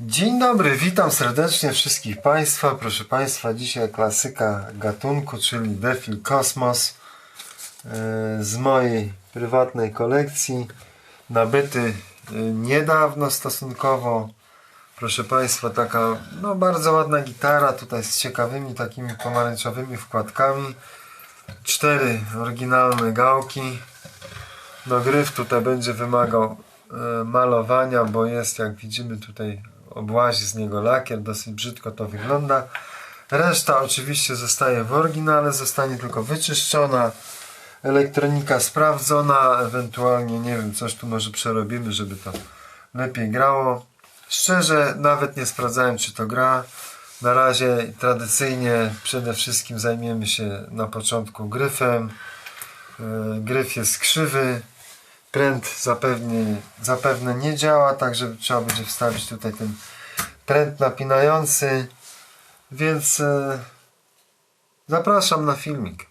Dzień dobry, witam serdecznie wszystkich Państwa. Proszę Państwa, dzisiaj klasyka gatunku, czyli Defil Kosmos e, z mojej prywatnej kolekcji. Nabyty e, niedawno stosunkowo. Proszę Państwa, taka no, bardzo ładna gitara, tutaj z ciekawymi takimi pomarańczowymi wkładkami. Cztery oryginalne gałki. No gryf tutaj będzie wymagał e, malowania, bo jest jak widzimy tutaj obłazi z niego lakier, dosyć brzydko to wygląda. Reszta oczywiście zostaje w oryginale, zostanie tylko wyczyszczona, elektronika sprawdzona, ewentualnie nie wiem, coś tu może przerobimy, żeby to lepiej grało. Szczerze nawet nie sprawdzałem czy to gra. Na razie tradycyjnie przede wszystkim zajmiemy się na początku gryfem. E, Gryf jest krzywy, pręt zapewne, zapewne nie działa, także trzeba będzie wstawić tutaj ten pręt napinający, więc e, zapraszam na filmik.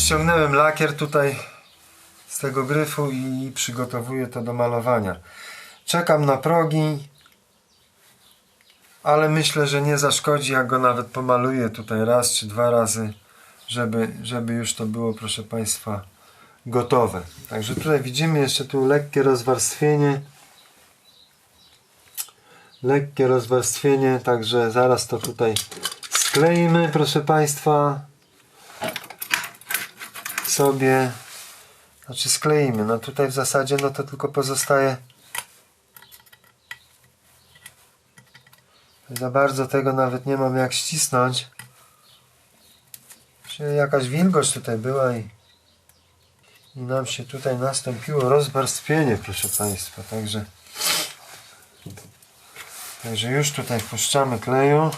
Ściągnąłem lakier tutaj z tego gryfu i przygotowuję to do malowania. Czekam na progi, ale myślę, że nie zaszkodzi, jak go nawet pomaluję tutaj raz czy dwa razy, żeby, żeby już to było, proszę Państwa, gotowe. Także tutaj widzimy jeszcze tu lekkie rozwarstwienie. Lekkie rozwarstwienie, także zaraz to tutaj skleimy, proszę Państwa. Sobie, znaczy skleimy. No tutaj w zasadzie no to tylko pozostaje za bardzo tego nawet nie mam jak ścisnąć. Czyli jakaś wilgoć tutaj była i, i nam się tutaj nastąpiło rozwarstwienie, proszę Państwa. Także, także już tutaj puszczamy kleju.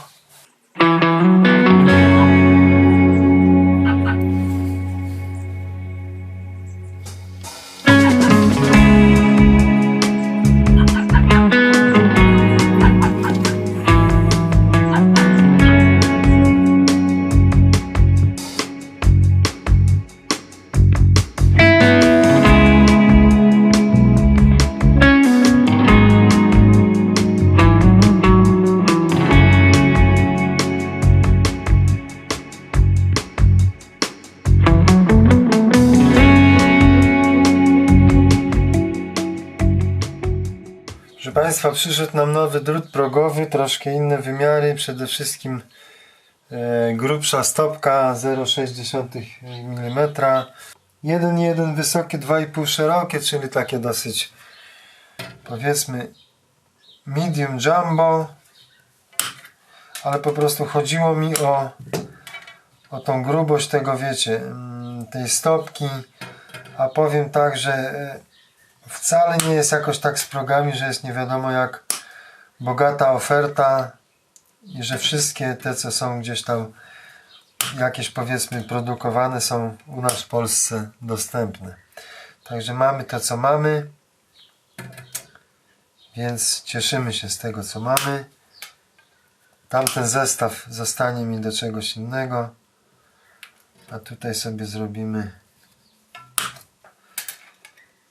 Przyszedł nam nowy drut progowy, troszkę inne wymiary, przede wszystkim e, grubsza stopka 0,6 mm, 1,1 wysokie, 2,5 szerokie, czyli takie dosyć powiedzmy medium jumbo, ale po prostu chodziło mi o, o tą grubość tego, wiecie, mm, tej stopki, a powiem tak, że e, wcale nie jest jakoś tak z progami, że jest nie wiadomo jak bogata oferta i że wszystkie te, co są gdzieś tam jakieś powiedzmy produkowane są u nas w Polsce dostępne. Także mamy to, co mamy, więc cieszymy się z tego, co mamy. Tamten zestaw zostanie mi do czegoś innego, a tutaj sobie zrobimy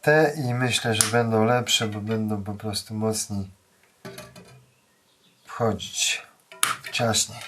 te i myślę, że będą lepsze, bo będą po prostu mocniej wchodzić ciaśniej.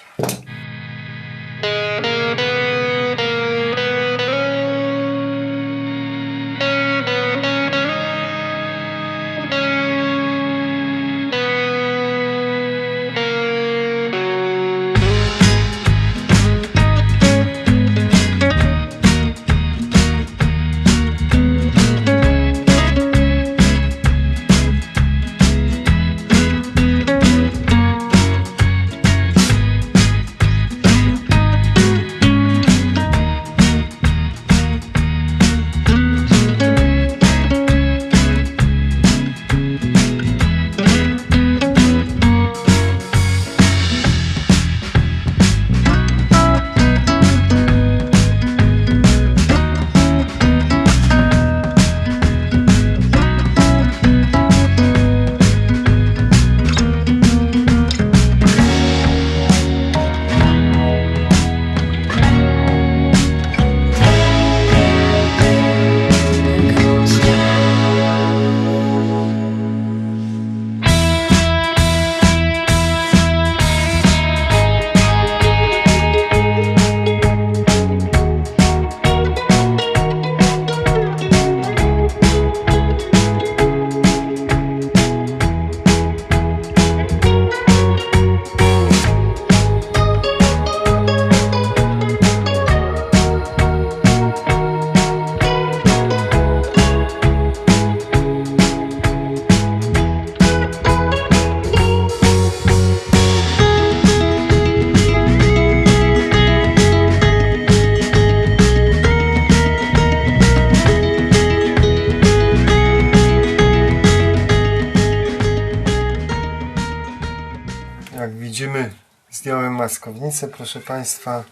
Proszę Państwa,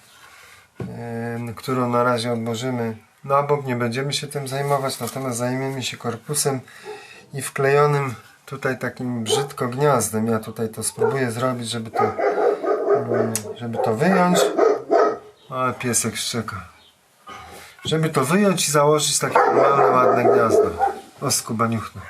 którą na razie odłożymy na bok. Nie będziemy się tym zajmować, natomiast zajmiemy się korpusem i wklejonym tutaj takim brzydko gniazdem. Ja tutaj to spróbuję zrobić, żeby to, żeby to wyjąć. Ale piesek szczeka. żeby to wyjąć i założyć takie normalne, ładne gniazdo. O skubaniuchno.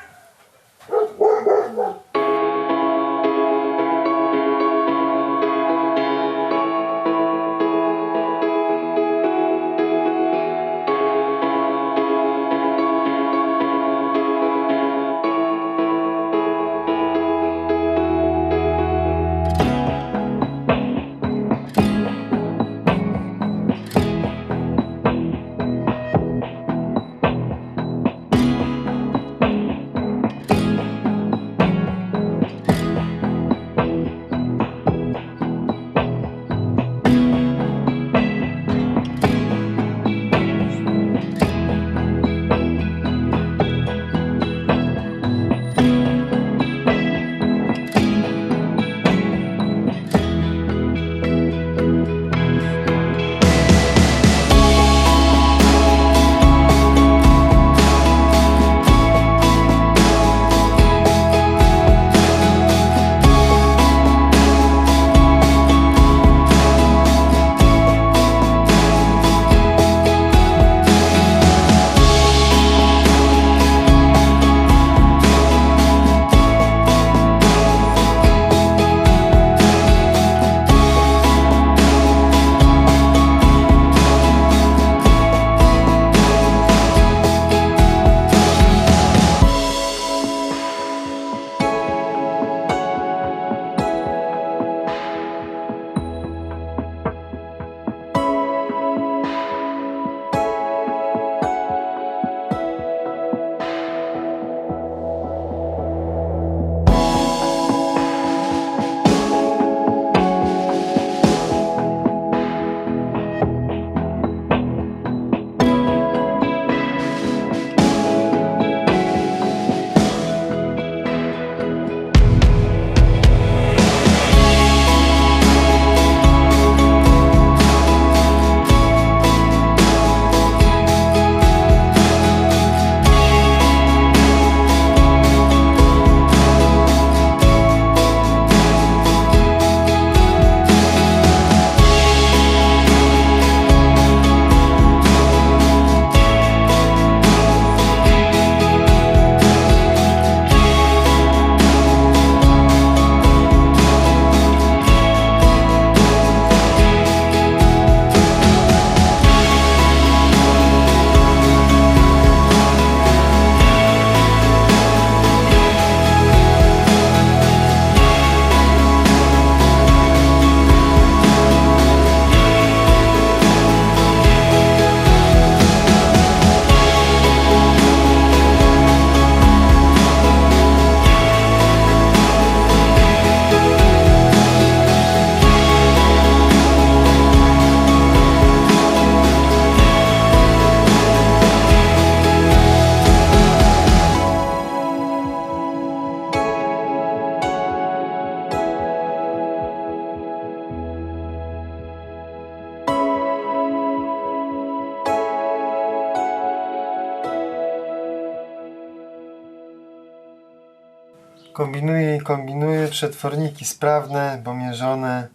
Kombinuję i kombinuję. Przetworniki sprawne, pomierzone.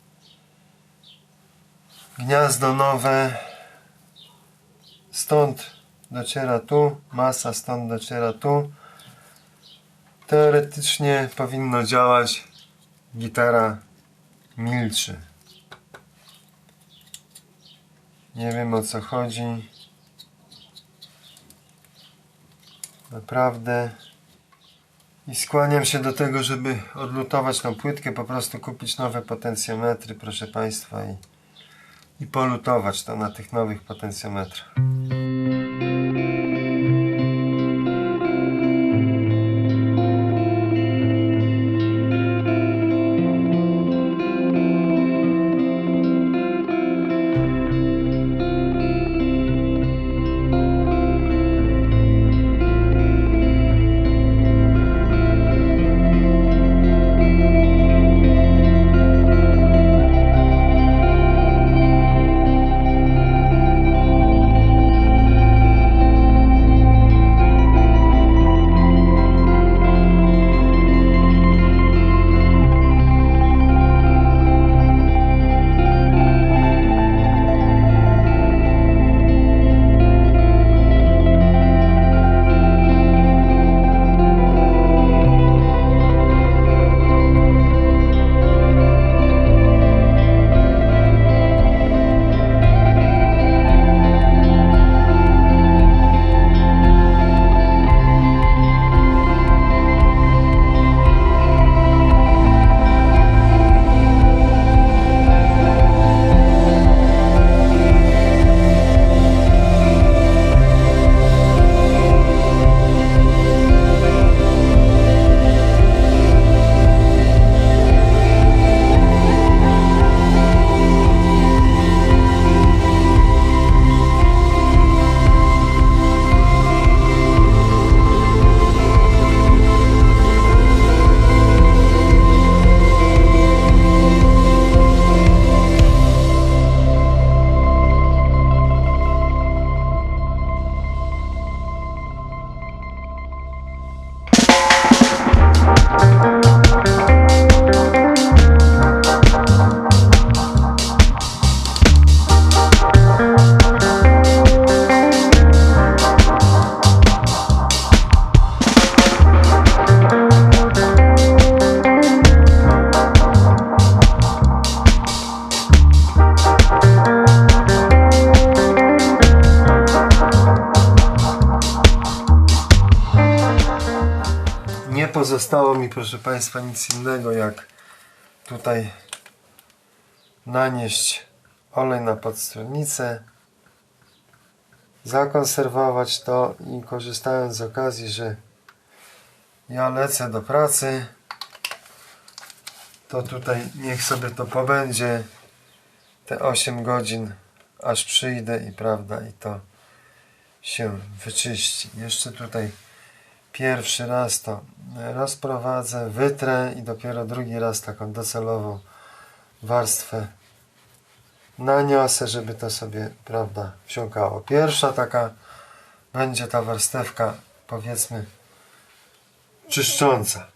Gniazdo nowe. Stąd dociera tu. Masa stąd dociera tu. Teoretycznie powinno działać. Gitara milczy. Nie wiem o co chodzi. Naprawdę. I skłaniam się do tego, żeby odlutować tą płytkę, po prostu kupić nowe potencjometry, proszę Państwa, i, i polutować to na tych nowych potencjometrach. Państwa, nic innego jak tutaj nanieść olej na podstronnicę, zakonserwować to i korzystając z okazji, że ja lecę do pracy, to tutaj niech sobie to pobędzie te 8 godzin, aż przyjdę i prawda, i to się wyczyści. Jeszcze tutaj pierwszy raz to rozprowadzę, wytrę i dopiero drugi raz taką docelową warstwę naniosę, żeby to sobie, prawda, wsiąkało. Pierwsza taka będzie ta warstewka, powiedzmy, czyszcząca.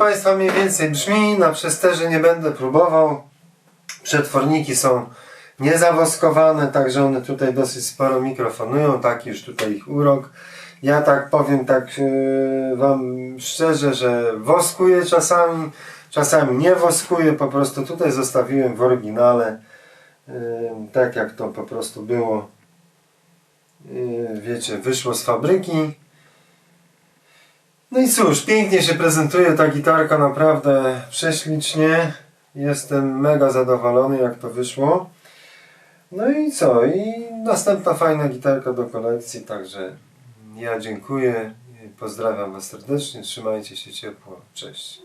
Państwa mniej więcej brzmi. Na przesterze nie będę próbował. Przetworniki są niezawoskowane, także one tutaj dosyć sporo mikrofonują. Taki już tutaj ich urok. Ja tak powiem tak yy, Wam szczerze, że woskuję czasami, czasami nie woskuję. Po prostu tutaj zostawiłem w oryginale yy, tak jak to po prostu było. Yy, wiecie, wyszło z fabryki. No i cóż, pięknie się prezentuje ta gitarka, naprawdę prześlicznie. Jestem mega zadowolony jak to wyszło. No i co? I następna fajna gitarka do kolekcji, także ja dziękuję. Pozdrawiam Was serdecznie, trzymajcie się ciepło. Cześć.